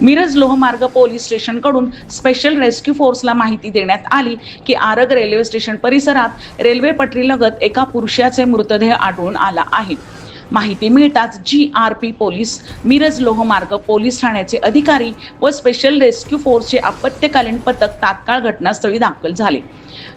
मिरज लोहमार्ग पोलीस स्टेशनकडून special rescue फोर्सला माहिती देण्यात आली की आरग रेल्वे स्टेशन परिसरात रेल्वे पटरीलगत एका पुरुषाचे मृतदेह आढळून आला आहे. माहिती मिळताच G R P police Miraj लोहमार्ग पोलीस ठाण्याचे अधिकारी व स्पेशल रेस्क्यू फोर्सचे आपत्कालीन पथक तात्काळ घटनास्थळी दाखल झाले.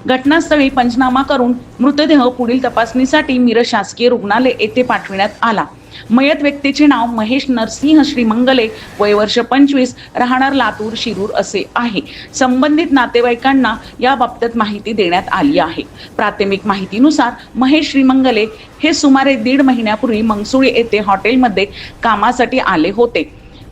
घटनास्थळी पंचनामा करून मृतदेह पुढील तपासणीसाठी मिरज शासकीय रुग्णालय येथे पाठविण्यात आला. मयत व्यक्तीचे नाव महेश नरसिंह श्रीमंगले वय वर्ष पंचवीस राहणार लातूर शिरूर असे आहे. संबंधित नातेवाईकांना या बाबतीत माहिती देण्यात आली आहे. प्राथमिक माहितीनुसार महेश श्रीमंगले हे सुमारे दीड महिन्यापूर्वी मंगसुळी येथे हॉटेलमध्ये कामासाठी आले होते.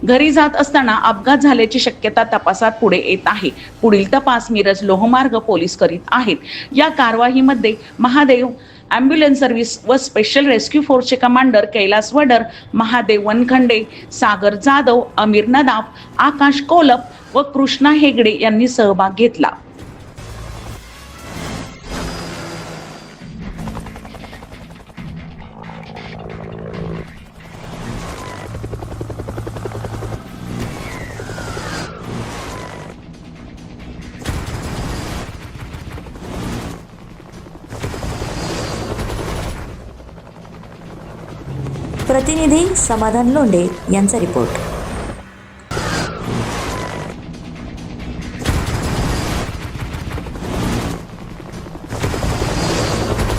घरी जात असताना अपघात झाल्याची शक्यता तपासात पुढे येत आहे. पुढील तपास मिरज लोहमार्ग पोलीस करीत आहेत. या कारवाईमध्ये महादेव ॲम्ब्युलन्स सर्व्हिस व स्पेशल रेस्क्यू फोर्सचे कमांडर कैलास वडर महादेव वनखंडे सागर जाधव अमीर नदाफ आकाश कोलप व कृष्णा हेगडे यांनी सहभाग घेतला. प्रतिनिधी समाधान लोंढे यांचा रिपोर्ट.